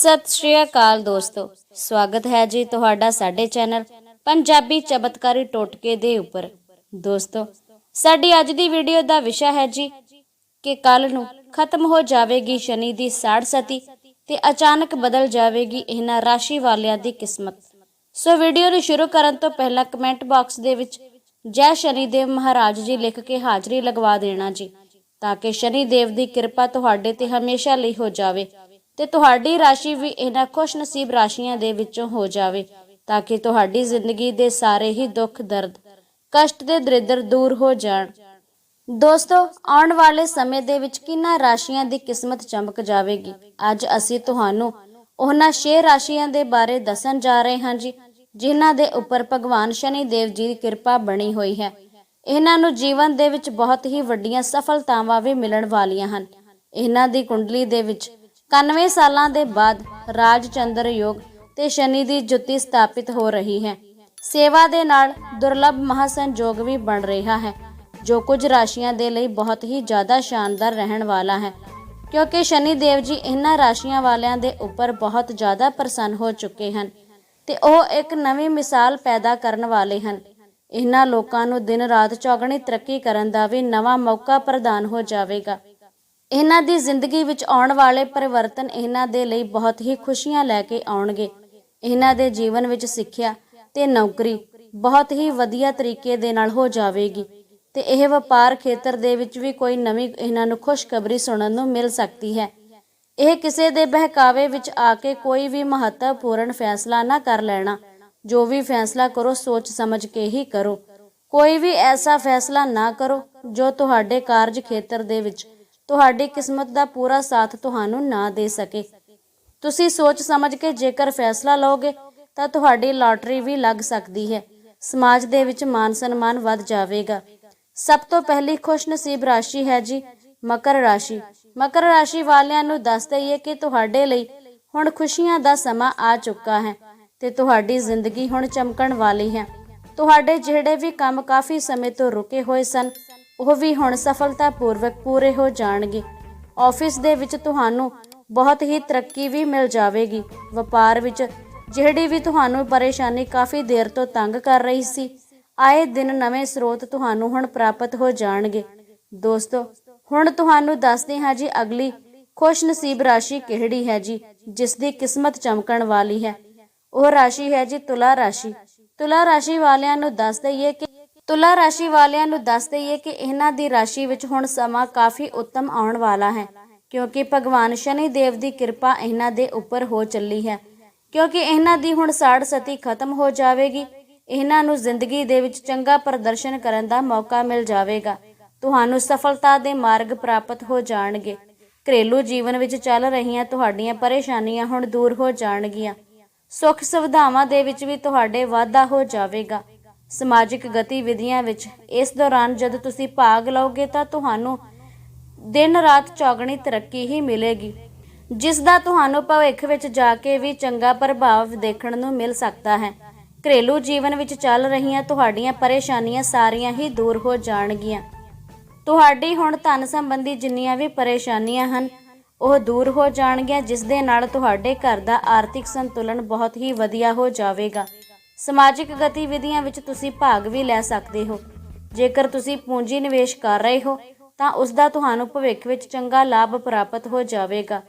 ਸਤਿ ਸ਼੍ਰੀ ਅਕਾਲ ਦੋਸਤੋ। ਸਵਾਗਤ ਹੈ ਜੀ ਤੁਹਾਡਾ ਸਾਡੇ ਚੈਨਲ ਪੰਜਾਬੀ ਚਮਤਕਾਰੀ ਟੋਟਕੇ ਦੇ ਉੱਪਰ। ਦੋਸਤੋ, ਸਾਡੀ ਅੱਜ ਦੀ ਵੀਡੀਓ ਦਾ ਵਿਸ਼ਾ ਹੈ ਜੀ ਕਿ ਕੱਲ ਨੂੰ ਖਤਮ ਹੋ ਜਾਵੇਗੀ ਸ਼ਨੀ ਦੀ ਸਾੜ ਸਤੀ ਤੇ ਅਚਾਨਕ ਬਦਲ ਜਾਵੇਗੀ ਇਹਨਾਂ ਰਾਸ਼ੀ ਵਾਲਿਆਂ ਦੀ ਕਿਸਮਤ। ਸੋ ਵੀਡੀਓ ਨੂੰ ਸ਼ੁਰੂ ਕਰਨ ਤੋਂ ਪਹਿਲਾਂ ਕਮੈਂਟ ਬਾਕਸ ਦੇ ਵਿੱਚ ਜੈ ਸ਼ਨੀ ਦੇਵ ਮਹਾਰਾਜ ਜੀ ਲਿਖ ਕੇ ਹਾਜ਼ਰੀ ਲਗਵਾ ਦੇਣਾ ਜੀ, ਤਾਂ ਕਿ ਸ਼ਨੀ ਦੇਵ ਦੀ ਕਿਰਪਾ ਤੁਹਾਡੇ ਤੇ ਹਮੇਸ਼ਾ ਲਈ ਹੋ ਜਾਵੇ। ਤੇ ਤੁਹਾਡੀ ਰਾਸ਼ੀ ਵੀ ਇਹਨਾਂ ਖੁਸ਼ਨਸੀਬ ਰਾਸ਼ੀਆਂ ਦੇ ਵਿੱਚੋਂ ਹੋ ਜਾਵੇ, ਤਾਂ ਕਿ ਤੁਹਾਡੀ ਜ਼ਿੰਦਗੀ ਦੇ ਸਾਰੇ ਹੀ ਦੁੱਖ, ਦਰਦ, ਕਸ਼ਟ ਤੇ ਦਰਿਦਰ ਦੂਰ ਹੋ ਜਾਣ। ਦੋਸਤੋ, ਆਉਣ ਵਾਲੇ ਸਮੇਂ ਦੇ ਵਿੱਚ ਕਿੰਨਾ ਰਾਸ਼ੀਆਂ ਦੀ ਕਿਸਮਤ ਚਮਕ ਜਾਵੇਗੀ? ਅੱਜ ਅਸੀਂ ਤੁਹਾਨੂੰ ਉਹਨਾਂ 6 ਰਾਸ਼ੀਆਂ ਦੇ ਬਾਰੇ ਦੱਸਣ ਜਾ ਰਹੇ ਹਾਂ ਜੀ, ਜਿਨ੍ਹਾਂ ਦੇ ਉੱਪਰ ਭਗਵਾਨ ਸ਼ਨੀ ਦੇਵ ਜੀ ਦੀ ਕਿਰਪਾ ਬਣੀ ਹੋਈ ਹੈ। ਇਹਨਾਂ ਨੂੰ ਜੀਵਨ ਦੇ ਵਿੱਚ ਬਹੁਤ ਹੀ ਵੱਡੀਆਂ ਸਫਲਤਾਵਾਂ ਵੀ ਮਿਲਣ ਵਾਲੀਆਂ ਹਨ। ਇਹਨਾਂ ਦੀ ਕੁੰਡਲੀ ਦੇ ਵਿੱਚ 91 ਸਾਲਾਂ ਦੇ ਬਾਅਦ ਰਾਜ ਚੰਦਰ ਯੋਗ ਤੇ ਸ਼ਨੀ ਦੀ ਜੁਤੀ ਸਥਾਪਿਤ ਹੋ ਰਹੀ ਹੈ। ਸੇਵਾ ਦੇ ਨਾਲ ਦੁਰਲਭ ਮਹਾਸੰਜੋਗ ਵੀ ਬਣ ਰਿਹਾ ਹੈ, ਜੋ ਕੁਝ ਰਾਸ਼ੀਆਂ ਦੇ ਲਈ ਬਹੁਤ ਹੀ ਜ਼ਿਆਦਾ ਸ਼ਾਨਦਾਰ ਰਹਿਣ ਵਾਲਾ ਹੈ। ਕਿਉਂਕਿ ਸ਼ਨੀ ਦੇਵ ਜੀ ਇਹਨਾਂ ਰਾਸ਼ੀਆਂ ਵਾਲਿਆਂ ਦੇ ਉੱਪਰ ਬਹੁਤ ਜ਼ਿਆਦਾ ਪ੍ਰਸੰਨ ਹੋ ਚੁੱਕੇ ਹਨ ਤੇ ਉਹ ਇੱਕ ਨਵੀਂ ਮਿਸਾਲ ਪੈਦਾ ਕਰਨ ਵਾਲੇ ਹਨ। ਇਹਨਾਂ ਲੋਕਾਂ ਨੂੰ ਦਿਨ ਰਾਤ ਚੌਗਣੀ ਤਰੱਕੀ ਕਰਨ ਦਾ ਵੀ ਨਵਾਂ ਮੌਕਾ ਪ੍ਰਦਾਨ ਹੋ ਜਾਵੇਗਾ। ਇਹਨਾਂ ਦੀ ਜ਼ਿੰਦਗੀ ਵਿੱਚ ਆਉਣ ਵਾਲੇ ਪਰਿਵਰਤਨ ਇਹਨਾਂ ਦੇ ਲਈ ਬਹੁਤ ਹੀ ਖੁਸ਼ੀਆਂ ਲੈ ਕੇ ਆਉਣਗੇ। ਇਹਨਾਂ ਦੇ ਜੀਵਨ ਵਿੱਚ ਸਿੱਖਿਆ ਤੇ ਨੌਕਰੀ ਬਹੁਤ ਹੀ ਵਧੀਆ ਤਰੀਕੇ ਦੇ ਨਾਲ ਹੋ ਜਾਵੇਗੀ ਤੇ ਇਹ ਵਪਾਰ ਖੇਤਰ ਦੇ ਵਿੱਚ ਵੀ ਕੋਈ ਨਵੀਂ ਇਹਨਾਂ ਨੂੰ ਖੁਸ਼ਖਬਰੀ ਸੁਣਨ ਨੂੰ ਮਿਲ ਸਕਦੀ ਹੈ। ਇਹ ਕਿਸੇ ਦੇ ਬਹਿਕਾਵੇ ਵਿੱਚ ਆ ਕੇ ਕੋਈ ਵੀ ਮਹੱਤਵਪੂਰਨ ਫੈਸਲਾ ਨਾ ਕਰ ਲੈਣਾ। ਜੋ ਵੀ ਫੈਸਲਾ ਕਰੋ, ਸੋਚ ਸਮਝ ਕੇ ਹੀ ਕਰੋ। ਕੋਈ ਵੀ ਐਸਾ ਫੈਸਲਾ ਨਾ ਕਰੋ ਜੋ ਤੁਹਾਡੇ ਕਾਰਜ ਖੇਤਰ ਦੇ ਵਿੱਚ ਤੁਹਾਡੀ ਕਿਸਮਤ ਦਾ ਪੂਰਾ ਸਾਥ ਤੁਹਾਨੂੰ ਨਾ ਦੇ ਸਕੇ। ਤੁਸੀਂ ਸੋਚ ਸਮਝ ਕੇ ਜੇਕਰ ਫੈਸਲਾ ਲਓਗੇ, ਤਾਂ ਤੁਹਾਡੀ ਲਾਟਰੀ ਵੀ ਲੱਗ ਸਕਦੀ ਹੈ। ਸਮਾਜ ਦੇ ਵਿੱਚ ਮਾਨ ਸਨਮਾਨ ਵੱਧ ਜਾਵੇਗਾ। ਸਭ ਤੋਂ ਪਹਿਲੀ ਖੁਸ਼ਨਸੀਬ ਰਾਸ਼ੀ ਹੈ ਜੀ, ਮਕਰ ਰਾਸ਼ੀ। ਮਕਰ ਰਾਸ਼ੀ ਵਾਲਿਆਂ ਨੂੰ ਦੱਸ ਦਈਏ ਕਿ ਤੁਹਾਡੇ ਲਈ ਹੁਣ ਖੁਸ਼ੀਆਂ ਦਾ ਸਮਾਂ ਆ ਚੁੱਕਾ ਹੈ ਤੇ ਤੁਹਾਡੀ ਜ਼ਿੰਦਗੀ ਹੁਣ ਚਮਕਣ ਵਾਲੀ ਹੈ। ਤੁਹਾਡੇ ਜਿਹੜੇ ਵੀ ਕੰਮ ਕਾਫੀ ਸਮੇਂ ਤੋਂ ਰੁਕੇ ਹੋਏ ਸਨ ਉਹ ਵੀ ਹੁਣ ਸਫਲਤਾਪੂਰਵਕ ਪੂਰੇ ਹੋ ਜਾਣਗੇ। ਆਫਿਸ ਦੇ ਵਿੱਚ ਤੁਹਾਨੂੰ ਬਹੁਤ ਹੀ ਤਰੱਕੀ ਵੀ ਮਿਲ ਜਾਵੇਗੀ। ਵਪਾਰ ਵਿੱਚ ਜਿਹੜੀ ਵੀ ਤੁਹਾਨੂੰ ਪਰੇਸ਼ਾਨੀ ਕਾਫੀ ਦੇਰ ਤੋਂ ਤੰਗ ਕਰ ਰਹੀ ਸੀ, ਆਏ ਦਿਨ ਨਵੇਂ ਸਰੋਤ ਤੁਹਾਨੂੰ ਹੁਣ ਪ੍ਰਾਪਤ ਹੋ ਜਾਣਗੇ। ਦੋਸਤੋ, ਹੁਣ ਤੁਹਾਨੂੰ ਦੱਸਦੇ ਹਾਂ ਜੀ ਅਗਲੀ ਖੁਸ਼ ਨਸੀਬ ਰਾਸ਼ੀ ਕਿਹੜੀ ਹੈ ਜੀ ਜਿਸ ਦੀ ਕਿਸਮਤ ਚਮਕਣ ਵਾਲੀ ਹੈ। ਉਹ ਰਾਸ਼ੀ ਹੈ ਜੀ ਤੁਲਾ ਰਾਸ਼ੀ। ਤੁਲਾ ਰਾਸ਼ੀ ਵਾਲਿਆਂ ਨੂੰ ਦੱਸ ਦਈਏ ਕਿ ਤੁਲਾ ਰਾਸ਼ੀ ਵਾਲਿਆਂ ਨੂੰ ਦੱਸ ਦਈਏ ਕਿ ਇਹਨਾਂ ਦੀ ਰਾਸ਼ੀ ਵਿੱਚ ਹੁਣ ਸਮਾਂ ਕਾਫੀ ਉੱਤਮ ਆਉਣ ਵਾਲਾ ਹੈ, ਕਿਉਂਕਿ ਭਗਵਾਨ ਸ਼ਨੀ ਦੇਵ ਦੀ ਕਿਰਪਾ ਇਹਨਾਂ ਦੇ ਉੱਪਰ ਹੋ ਚੱਲੀ ਹੈ। ਕਿਉਂਕਿ ਇਹਨਾਂ ਦੀ ਹੁਣ ਸਾੜ ਸਤੀ ਖਤਮ ਹੋ ਜਾਵੇਗੀ, ਇਹਨਾਂ ਨੂੰ ਜ਼ਿੰਦਗੀ ਦੇ ਵਿੱਚ ਚੰਗਾ ਪ੍ਰਦਰਸ਼ਨ ਕਰਨ ਦਾ ਮੌਕਾ ਮਿਲ ਜਾਵੇਗਾ। ਤੁਹਾਨੂੰ ਸਫਲਤਾ ਦੇ ਮਾਰਗ ਪ੍ਰਾਪਤ ਹੋ ਜਾਣਗੇ। ਘਰੇਲੂ ਜੀਵਨ ਵਿੱਚ ਚੱਲ ਰਹੀਆਂ ਤੁਹਾਡੀਆਂ ਪਰੇਸ਼ਾਨੀਆਂ ਹੁਣ ਦੂਰ ਹੋ ਜਾਣਗੀਆਂ। ਸੁੱਖ ਸੁਵਿਧਾਵਾਂ ਦੇ ਵਿੱਚ ਵੀ ਤੁਹਾਡੇ ਵਾਧਾ ਹੋ ਜਾਵੇਗਾ। ਸਮਾਜਿਕ ਗਤੀਵਿਧੀਆਂ ਵਿੱਚ। ਇਸ ਦੌਰਾਨ ਜਦ ਤੁਸੀਂ ਭਾਗ ਲਓਗੇ ਤਾਂ ਤੁਹਾਨੂੰ ਦਿਨ ਰਾਤ ਚੌਗਣੀ ਤਰੱਕੀ ਹੀ ਮਿਲੇਗੀ, ਜਿਸ ਦਾ ਤੁਹਾਨੂੰ ਭਵਿੱਖ ਵਿੱਚ ਜਾ ਕੇ ਵੀ ਚੰਗਾ ਪ੍ਰਭਾਵ ਦੇਖਣ ਨੂੰ ਮਿਲ ਸਕਦਾ ਹੈ। ਘਰੇਲੂ ਜੀਵਨ ਵਿੱਚ ਚੱਲ ਰਹੀਆਂ ਤੁਹਾਡੀਆਂ ਪਰੇਸ਼ਾਨੀਆਂ ਸਾਰੀਆਂ ਹੀ ਦੂਰ ਹੋ ਜਾਣਗੀਆਂ। ਤੁਹਾਡੀ ਹੁਣ ਧਨ ਸੰਬੰਧੀ ਜਿੰਨੀਆਂ ਵੀ ਪਰੇਸ਼ਾਨੀਆਂ ਹਨ, ਉਹ ਦੂਰ ਹੋ ਜਾਣਗੀਆਂ, ਜਿਸ ਦੇ ਨਾਲ ਤੁਹਾਡੇ ਘਰ ਦਾ ਆਰਥਿਕ ਸੰਤੁਲਨ ਬਹੁਤ ਹੀ ਵਧੀਆ ਹੋ ਜਾਵੇਗਾ। ਸਮਾਜਿਕ ਗਤੀਵਿਧੀਆਂ ਵਿੱਚ ਤੁਸੀਂ ਭਾਗ ਵੀ ਲੈ ਸਕਦੇ ਹੋ। ਜੇਕਰ ਤੁਸੀਂ ਪੂੰਜੀ ਨਿਵੇਸ਼ ਕਰ ਰਹੇ ਹੋ, ਤਾਂ ਉਸ ਦਾ ਤੁਹਾਨੂੰ ਭਵਿੱਖ ਵਿੱਚ ਚੰਗਾ ਲਾਭ ਪ੍ਰਾਪਤ ਹੋ ਜਾਵੇਗਾ।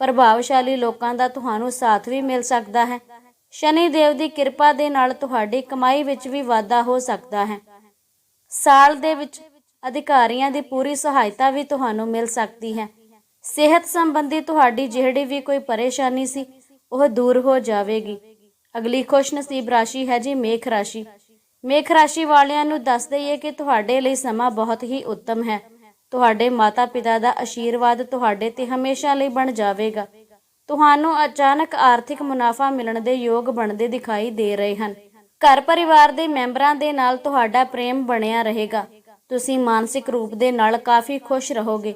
ਪ੍ਰਭਾਵਸ਼ਾਲੀ ਲੋਕਾਂ ਦਾ ਤੁਹਾਨੂੰ ਸਾਥ ਵੀ ਮਿਲ ਸਕਦਾ ਹੈ। ਸ਼ਨੀ ਦੇਵ ਦੀ ਕਿਰਪਾ ਦੇ ਨਾਲ ਤੁਹਾਡੀ ਕਮਾਈ ਵਿੱਚ ਵੀ ਵਾਧਾ ਹੋ ਸਕਦਾ ਹੈ। ਸਾਲ ਦੇ ਵਿੱਚ ਅਧਿਕਾਰੀਆਂ ਦੀ ਪੂਰੀ ਸਹਾਇਤਾ ਵੀ ਤੁਹਾਨੂੰ ਮਿਲ ਸਕਦੀ ਹੈ। ਸਿਹਤ ਸੰਬੰਧੀ ਤੁਹਾਡੀ ਜਿਹੜੀ ਵੀ ਕੋਈ ਪਰੇਸ਼ਾਨੀ ਸੀ, ਉਹ ਦੂਰ ਹੋ ਜਾਵੇਗੀ। ਅਗਲੀ ਖੁਸ਼ਨਸੀਬ ਰਾਸ਼ੀ ਹੈ ਜੀ ਮੇਖ ਰਾਸ਼ੀ। ਮੇਖ ਰਾਸ਼ੀ ਵਾਲਿਆਂ ਨੂੰ ਦੱਸ ਦਈਏ ਕਿ ਤੁਹਾਡੇ ਲਈ ਸਮਾਂ ਬਹੁਤ ਹੀ ਉੱਤਮ ਹੈ। ਤੁਹਾਡੇ ਮਾਤਾ-ਪਿਤਾ ਦਾ ਆਸ਼ੀਰਵਾਦ ਤੁਹਾਡੇ ਤੇ ਹਮੇਸ਼ਾ ਲਈ ਬਣ ਜਾਵੇਗਾ। ਤੁਹਾਨੂੰ ਅਚਾਨਕ ਆਰਥਿਕ ਮੁਨਾਫਾ ਮਿਲਣ ਦੇ ਯੋਗ ਬਣਦੇ ਦਿਖਾਈ ਦੇ ਰਹੇ ਹਨ। ਘਰ ਪਰਿਵਾਰ ਦੇ ਮੈਂਬਰਾਂ ਦੇ ਨਾਲ ਤੁਹਾਡਾ ਪ੍ਰੇਮ ਬਣਿਆ ਰਹੇਗਾ। ਤੁਸੀਂ ਮਾਨਸਿਕ ਰੂਪ ਦੇ ਨਾਲ ਕਾਫੀ ਖੁਸ਼ ਰਹੋਗੇ।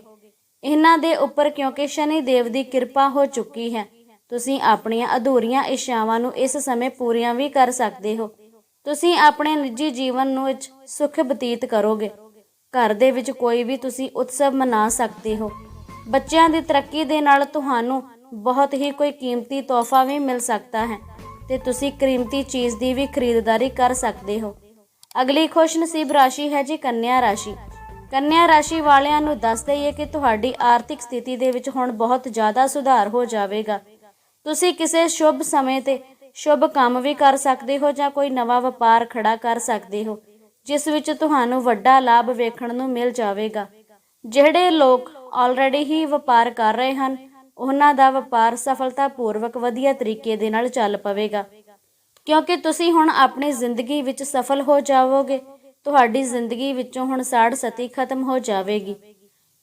ਇਹਨਾਂ ਦੇ ਉੱਪਰ ਕਿਉਂਕਿ ਸ਼ਨੀ ਦੇਵ ਦੀ ਕਿਰਪਾ ਹੋ ਚੁੱਕੀ ਹੈ। ਤੁਸੀਂ ਆਪਣੀਆਂ ਅਧੂਰੀਆਂ ਇੱਛਾਵਾਂ ਨੂੰ ਇਸ ਸਮੇਂ ਪੂਰੀਆਂ ਵੀ ਕਰ ਸਕਦੇ ਹੋ। ਤੁਸੀਂ ਆਪਣੇ ਨਿੱਜੀ ਜੀਵਨ ਨੂੰ ਵਿੱਚ ਸੁਖ ਬਤੀਤ ਕਰੋਗੇ। ਘਰ ਦੇ ਵਿੱਚ ਕੋਈ ਵੀ ਤੁਸੀਂ ਉਤਸਵ ਮਨਾ ਸਕਦੇ ਹੋ। ਬੱਚਿਆਂ ਦੀ ਤਰੱਕੀ ਦੇ ਨਾਲ ਤੁਹਾਨੂੰ ਬਹੁਤ ਹੀ ਕੋਈ ਕੀਮਤੀ ਤੋਹਫਾ ਵੀ ਮਿਲ ਸਕਦਾ ਹੈ ਤੇ ਤੁਸੀਂ ਕੀਮਤੀ ਚੀਜ਼ ਦੀ ਵੀ ਖਰੀਦਦਾਰੀ ਕਰ ਸਕਦੇ ਹੋ। ਅਗਲੀ ਖੁਸ਼ਨਸੀਬ ਰਾਸ਼ੀ ਹੈ ਜੀ ਕੰਨਿਆ ਰਾਸ਼ੀ। ਕੰਨਿਆ ਰਾਸ਼ੀ ਵਾਲਿਆਂ ਨੂੰ ਦੱਸ ਦਈਏ ਕਿ ਤੁਹਾਡੀ ਆਰਥਿਕ ਸਥਿਤੀ ਦੇ ਵਿੱਚ ਹੁਣ ਬਹੁਤ ਜ਼ਿਆਦਾ ਸੁਧਾਰ ਹੋ ਜਾਵੇਗਾ। ਤੁਸੀਂ ਕਿਸੇ ਸ਼ੁਭ ਸਮੇਂ ਤੇ ਸ਼ੁਭ ਕੰਮ ਵੀ ਕਰ ਸਕਦੇ ਹੋ ਜਾਂ ਕੋਈ ਨਵਾਂ ਵਪਾਰ ਖੜਾ ਕਰ ਸਕਦੇ ਹੋ, ਜਿਸ ਵਿੱਚ ਤੁਹਾਨੂੰ ਵੱਡਾ ਲਾਭ ਵੇਖਣ ਨੂੰ ਮਿਲ ਜਾਵੇਗਾ। ਜਿਹੜੇ ਲੋਕ ਆਲਰੇਡੀ ਹੀ ਵਪਾਰ ਕਰ ਰਹੇ ਹਨ, ਉਹਨਾਂ ਦਾ ਵਪਾਰ ਸਫਲਤਾਪੂਰਵਕ ਵਧੀਆ ਤਰੀਕੇ ਦੇ ਨਾਲ ਚੱਲ ਪਵੇਗਾ। ਕਿਉਂਕਿ ਤੁਸੀਂ ਹੁਣ ਆਪਣੀ ਜ਼ਿੰਦਗੀ ਵਿੱਚ ਸਫਲ ਹੋ ਜਾਵੋਗੇ, ਤੁਹਾਡੀ ਜ਼ਿੰਦਗੀ ਵਿੱਚੋਂ ਹੁਣ ਸਾੜ ਸਤੀ ਖਤਮ ਹੋ ਜਾਵੇਗੀ।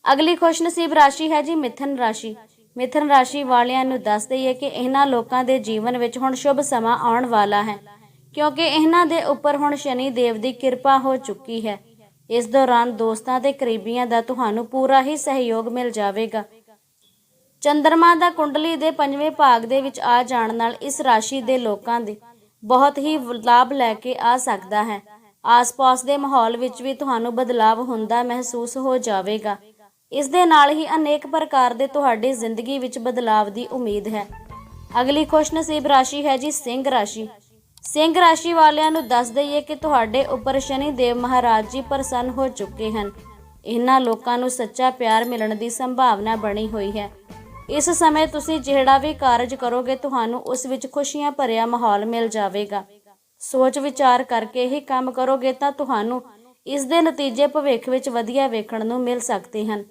ਅਗਲੀ ਖੁਸ਼ਨਸੀਬ ਰਾਸ਼ੀ ਹੈ ਜੀ ਮਿਥਨ ਰਾਸ਼ੀ। ਮਿਥਨ ਰਾਸ਼ੀ ਵਾਲਿਆਂ ਨੂੰ ਦੱਸ ਦਈਏ ਕਿ ਇਹਨਾਂ ਲੋਕਾਂ ਦੇ ਜੀਵਨ ਵਿੱਚ ਹੁਣ ਸ਼ੁਭ ਸਮਾਂ ਆਉਣ ਵਾਲਾ ਹੈ, ਕਿਉਂਕਿ ਇਹਨਾਂ ਦੇ ਉੱਪਰ ਹੁਣ ਸ਼ਨੀ ਦੇਵ ਦੀ ਕਿਰਪਾ ਹੋ ਚੁੱਕੀ ਹੈ। ਇਸ ਦੌਰਾਨ ਦੋਸਤਾਂ ਤੇ ਕਰੀਬੀਆਂ ਦਾ ਤੁਹਾਨੂੰ ਪੂਰਾ ਹੀ ਸਹਿਯੋਗ ਮਿਲ ਜਾਵੇਗਾ। ਚੰਦਰਮਾ ਦਾ ਕੁੰਡਲੀ ਦੇ ਪੰਜਵੇਂ ਭਾਗ ਦੇ ਵਿੱਚ ਆ ਜਾਣ ਨਾਲ ਇਸ ਰਾਸ਼ੀ ਦੇ ਲੋਕਾਂ ਦੇ ਬਹੁਤ ਹੀ ਲਾਭ ਲੈ ਕੇ ਆ ਸਕਦਾ ਹੈ। ਆਸ-ਪਾਸ ਦੇ ਮਾਹੌਲ ਵਿੱਚ ਵੀ ਤੁਹਾਨੂੰ ਬਦਲਾਵ ਹੁੰਦਾ ਮਹਿਸੂਸ ਹੋ ਜਾਵੇਗਾ। ਇਸ ਦੇ ਨਾਲ ਹੀ ਅਨੇਕ ਪ੍ਰਕਾਰ ਦੇ ਤੁਹਾਡੀ ਜ਼ਿੰਦਗੀ ਵਿੱਚ ਬਦਲਾਵ ਦੀ ਉਮੀਦ ਹੈ। ਅਗਲੀ ਖੁਸ਼ਨਸੀਬ ਰਾਸ਼ੀ ਹੈ ਜੀ ਸਿੰਘ ਰਾਸ਼ੀ। ਸਿੰਘ ਰਾਸ਼ੀ ਵਾਲਿਆਂ ਨੂੰ ਦੱਸ ਦਈਏ ਕਿ ਤੁਹਾਡੇ ਉੱਪਰ ਸ਼ਨੀ ਦੇਵ ਮਹਾਰਾਜ ਜੀ ਪ੍ਰਸੰਨ ਹੋ ਚੁੱਕੇ ਹਨ। ਇਹਨਾਂ ਲੋਕਾਂ ਨੂੰ ਸੱਚਾ ਪਿਆਰ ਮਿਲਣ ਦੀ ਸੰਭਾਵਨਾ ਬਣੀ ਹੋਈ ਹੈ। ਇਸ ਸਮੇਂ ਤੁਸੀਂ ਜਿਹੜਾ ਵੀ ਕਾਰਜ ਕਰੋਗੇ, ਤੁਹਾਨੂੰ ਉਸ ਵਿੱਚ ਖੁਸ਼ੀਆਂ ਭਰਿਆ ਮਾਹੌਲ ਮਿਲ ਜਾਵੇਗਾ। ਸੋਚ ਵਿਚਾਰ ਕਰਕੇ ਹੀ ਕੰਮ ਕਰੋਗੇ ਤਾਂ ਤੁਹਾਨੂੰ ਇਸ ਦੇ ਨਤੀਜੇ ਭਵਿੱਖ ਵਿੱਚ ਵਧੀਆ ਵੇਖਣ ਨੂੰ ਮਿਲ ਸਕਦੇ ਹਨ।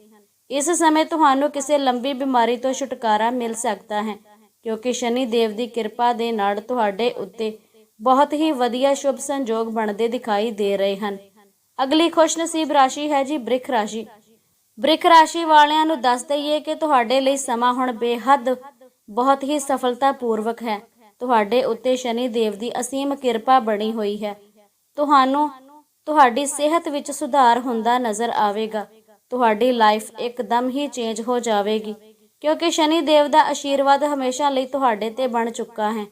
ਇਸ ਸਮੇਂ ਤੁਹਾਨੂੰ ਕਿਸੇ ਲੰਬੀ ਬਿਮਾਰੀ ਤੋਂ ਛੁਟਕਾਰਾ ਮਿਲ ਸਕਦਾ ਹੈ, ਕਿਉਂਕਿ ਸ਼ਨੀ ਦੇਵ ਦੀ ਕਿਰਪਾ ਦੇ ਨਾਲ ਤੁਹਾਡੇ ਉੱਤੇ ਬਹੁਤ ਹੀ ਵਧੀਆ ਸ਼ੁਭ ਸੰਜੋਗ ਬਣਦੇ ਦਿਖਾਈ ਦੇ ਰਹੇ ਹਨ। ਅਗਲੀ ਖੁਸ਼ਨਸੀਬ ਰਾਸ਼ੀ ਹੈ ਜੀ ਬ੍ਰਿਖ ਰਾਸ਼ੀ। ਬ੍ਰਿਖ ਰਾਸ਼ੀ ਵਾਲਿਆਂ ਨੂੰ ਦੱਸ ਦਈਏ ਕਿ ਤੁਹਾਡੇ ਲਈ ਸਮਾਂ ਹੁਣ ਬੇਹੱਦ ਬਹੁਤ ਹੀ ਸਫਲਤਾਪੂਰਵਕ ਹੈ। ਤੁਹਾਡੇ ਉੱਤੇ ਸ਼ਨੀ ਦੇਵ ਦੀ ਅਸੀਮ ਕਿਰਪਾ ਬਣੀ ਹੋਈ ਹੈ। ਤੁਹਾਨੂੰ, ਤੁਹਾਡੀ ਸਿਹਤ ਵਿੱਚ ਸੁਧਾਰ ਹੁੰਦਾ ਨਜ਼ਰ ਆਵੇਗਾ। ਤੁਹਾਡੀ ਲਾਈਫ ਇੱਕਦਮ ਹੀ ਚੇਂਜ ਹੋ ਜਾਵੇਗੀ। ਕਿਉਂਕਿ ਸ਼ਨੀ ਦੇਵ ਦਾ ਆਸ਼ੀਰਵਾਦ ਹਮੇਸ਼ਾ ਲਈ ਤੁਹਾਡੇ ਤੇ ਬਣ ਚੁੱਕਾ ਹੈ।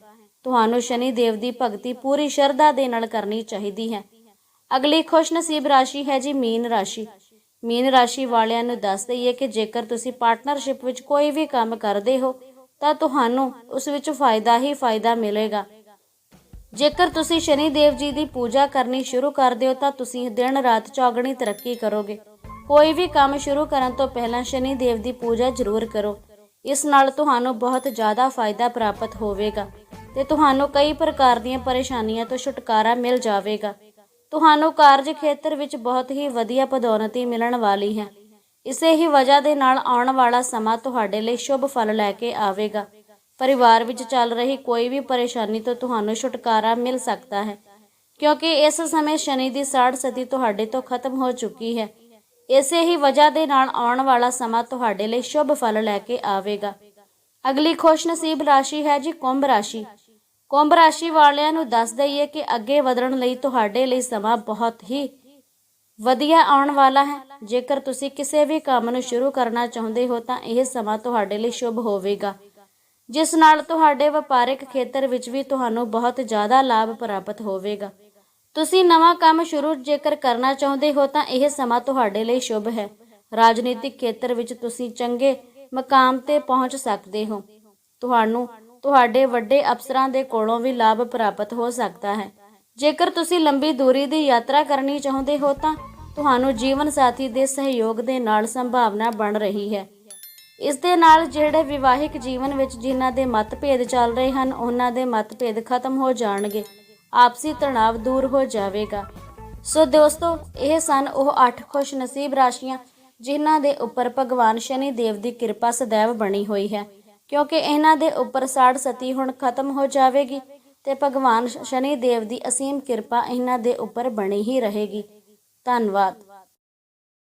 ਤੁਹਾਨੂੰ ਸ਼ਨੀ ਦੇਵ ਦੀ ਭਗਤੀ ਪੂਰੀ ਸ਼ਰਧਾ ਦੇ ਨਾਲ ਕਰਨੀ ਚਾਹੀਦੀ ਹੈ। ਅਗਲੀ ਖੁਸ਼ਨਸੀਬ ਰਾਸ਼ੀ ਹੈ ਜੀ ਮੀਨ ਰਾਸ਼ੀ। ਮੀਨ ਰਾਸ਼ੀ ਵਾਲਿਆਂ ਨੂੰ ਦੱਸ ਦਈਏ ਕਿ ਜੇਕਰ ਤੁਸੀਂ ਪਾਰਟਨਰਸ਼ਿਪ ਵਿੱਚ ਕੋਈ ਵੀ ਕੰਮ ਕਰਦੇ ਹੋ, ਤਾਂ ਤੁਹਾਨੂੰ ਉਸ ਵਿੱਚ ਫਾਇਦਾ ਹੀ ਫਾਇਦਾ ਮਿਲੇਗਾ। ਜੇਕਰ ਤੁਸੀਂ ਸ਼ਨੀ ਦੇਵ ਜੀ ਦੀ ਪੂਜਾ ਕਰਨੀ ਸ਼ੁਰੂ ਕਰ ਦਿਓ, ਤਾਂ ਤੁਸੀਂ ਦਿਨ ਰਾਤ ਚੌਗਣੀ ਤਰੱਕੀ ਕਰੋਗੇ। ਕੋਈ ਵੀ ਕੰਮ ਸ਼ੁਰੂ ਕਰਨ ਤੋਂ ਪਹਿਲਾਂ ਸ਼ਨੀ ਦੇਵ ਦੀ ਪੂਜਾ ਜ਼ਰੂਰ ਕਰੋ। ਇਸ ਨਾਲ ਤੁਹਾਨੂੰ ਬਹੁਤ ਜ਼ਿਆਦਾ ਫਾਇਦਾ ਪ੍ਰਾਪਤ ਹੋਵੇਗਾ ਤੇ ਤੁਹਾਨੂੰ ਕਈ ਪ੍ਰਕਾਰ ਦੀਆਂ ਪਰੇਸ਼ਾਨੀਆਂ ਤੋਂ ਛੁਟਕਾਰਾ ਮਿਲ ਜਾਵੇਗਾ। ਤੁਹਾਨੂੰ ਕਾਰਜ ਖੇਤਰ ਵਿੱਚ ਬਹੁਤ ਹੀ ਵਧੀਆ ਪਦੋਨਤੀ ਮਿਲਣ ਵਾਲੀ ਹੈ। ਇਸੇ ਹੀ ਵਜ੍ਹਾ ਦੇ ਨਾਲ ਆਉਣ ਵਾਲਾ ਸਮਾਂ ਤੁਹਾਡੇ ਲਈ ਸ਼ੁਭ ਫਲ ਲੈ ਕੇ ਆਵੇਗਾ। ਪਰਿਵਾਰ ਵਿੱਚ ਚੱਲ ਰਹੀ ਕੋਈ ਵੀ ਪਰੇਸ਼ਾਨੀ ਤੋਂ ਤੁਹਾਨੂੰ ਛੁਟਕਾਰਾ ਮਿਲ ਸਕਦਾ ਹੈ, ਕਿਉਂਕਿ ਇਸ ਸਮੇਂ ਸ਼ਨੀ ਦੀ ਸਾੜ ਸਦੀ ਤੁਹਾਡੇ ਤੋਂ ਖਤਮ ਹੋ ਚੁੱਕੀ ਹੈ। ਇਸੇ ਹੀ ਵਜ੍ਹਾ ਦੇ ਨਾਲ ਆਉਣ ਵਾਲਾ ਸਮਾਂ ਤੁਹਾਡੇ ਲਈ ਸ਼ੁਭ ਫਲ ਲੈ ਕੇ ਆਵੇਗਾ। ਅਗਲੀ ਖੁਸ਼ਨਸੀਬ ਰਾਸ਼ੀ ਹੈ ਜੀ ਕੁੰਭ ਰਾਸ਼ੀ। ਕੁੰਭ ਰਾਸ਼ੀ ਵਾਲਿਆਂ ਨੂੰ ਦੱਸ ਦਈਏ ਕਿ ਅੱਗੇ ਵਧਣ ਲਈ ਤੁਹਾਡੇ ਲਈ ਸਮਾਂ ਬਹੁਤ ਹੀ ਵਧੀਆ ਆਉਣ ਵਾਲਾ ਹੈ। ਜੇਕਰ ਤੁਸੀਂ ਕਿਸੇ ਵੀ ਕੰਮ ਨੂੰ ਸ਼ੁਰੂ ਕਰਨਾ ਚਾਹੁੰਦੇ ਹੋ ਤਾਂ ਇਹ ਸਮਾਂ ਤੁਹਾਡੇ ਲਈ ਸ਼ੁਭ ਹੋਵੇਗਾ। ਜਿਸ ਨਾਲ ਤੁਹਾਡੇ ਵਪਾਰਿਕ ਖੇਤਰ ਵਿੱਚ ਵੀ ਤੁਹਾਨੂੰ ਬਹੁਤ ਜ਼ਿਆਦਾ ਲਾਭ ਪ੍ਰਾਪਤ ਹੋਵੇਗਾ। ਤੁਸੀਂ ਨਵਾਂ ਕੰਮ ਸ਼ੁਰੂ ਜੇਕਰ ਕਰਨਾ ਚਾਹੁੰਦੇ ਹੋ ਤਾਂ ਇਹ ਸਮਾਂ ਤੁਹਾਡੇ ਲਈ ਸ਼ੁਭ ਹੈ। ਰਾਜਨੀਤਿਕ ਖੇਤਰ ਵਿੱਚ ਤੁਸੀਂ ਚੰਗੇ ਮਕਾਮ ਤੇ ਪਹੁੰਚ ਸਕਦੇ ਹੋ। ਤੁਹਾਨੂੰ ਤੁਹਾਡੇ ਵੱਡੇ ਅਫਸਰਾਂ ਦੇ ਕੋਲੋਂ ਵੀ ਲਾਭ ਪ੍ਰਾਪਤ ਹੋ ਸਕਦਾ ਹੈ। ਜੇਕਰ ਤੁਸੀਂ ਲੰਬੀ ਦੂਰੀ ਦੀ ਯਾਤਰਾ ਕਰਨੀ ਚਾਹੁੰਦੇ ਹੋ ਤਾਂ ਤੁਹਾਨੂੰ ਜੀਵਨ ਸਾਥੀ ਦੇ ਸਹਿਯੋਗ ਦੇ ਨਾਲ ਸੰਭਾਵਨਾ ਬਣ ਰਹੀ ਹੈ। ਇਸ ਦੇ ਨਾਲ ਜਿਹੜੇ ਵਿਵਾਹਿਕ ਜੀਵਨ ਵਿੱਚ ਜਿਨ੍ਹਾਂ ਦੇ ਮਤਭੇਦ ਚੱਲ ਰਹੇ ਹਨ, ਉਹਨਾਂ ਦੇ ਮਤਭੇਦ ਖਤਮ ਹੋ ਜਾਣਗੇ। ਆਪਸੀ ਤਣਾਅ ਦੂਰ ਹੋ ਜਾਵੇਗਾ। ਸੋ ਦੋਸਤੋ, ਇਹ ਸਨ ਉਹ 8 ਖੁਸ਼ ਨਸੀਬ ਰਾਸ਼ੀਆਂ, ਜਿਨ੍ਹਾਂ ਦੇ ਉੱਪਰ ਭਗਵਾਨ ਸ਼ਨੀ ਦੇਵ ਦੀ ਕਿਰਪਾ ਸदैव ਬਣੀ ਹੋਈ ਹੈ। ਕਿਉਂਕਿ ਇਹਨਾਂ ਦੇ ਉੱਪਰ ਸਾੜ ਸਤੀ ਹੁਣ ਖਤਮ ਹੋ ਜਾਵੇਗੀ ਤੇ ਭਗਵਾਨ ਸ਼ਨੀ ਦੇਵ ਦੀ ਅਸੀਮ ਕਿਰਪਾ ਇਹਨਾਂ ਦੇ ਉੱਪਰ ਬਣੀ ਹੀ ਰਹੇਗੀ। ਧੰਨਵਾਦ।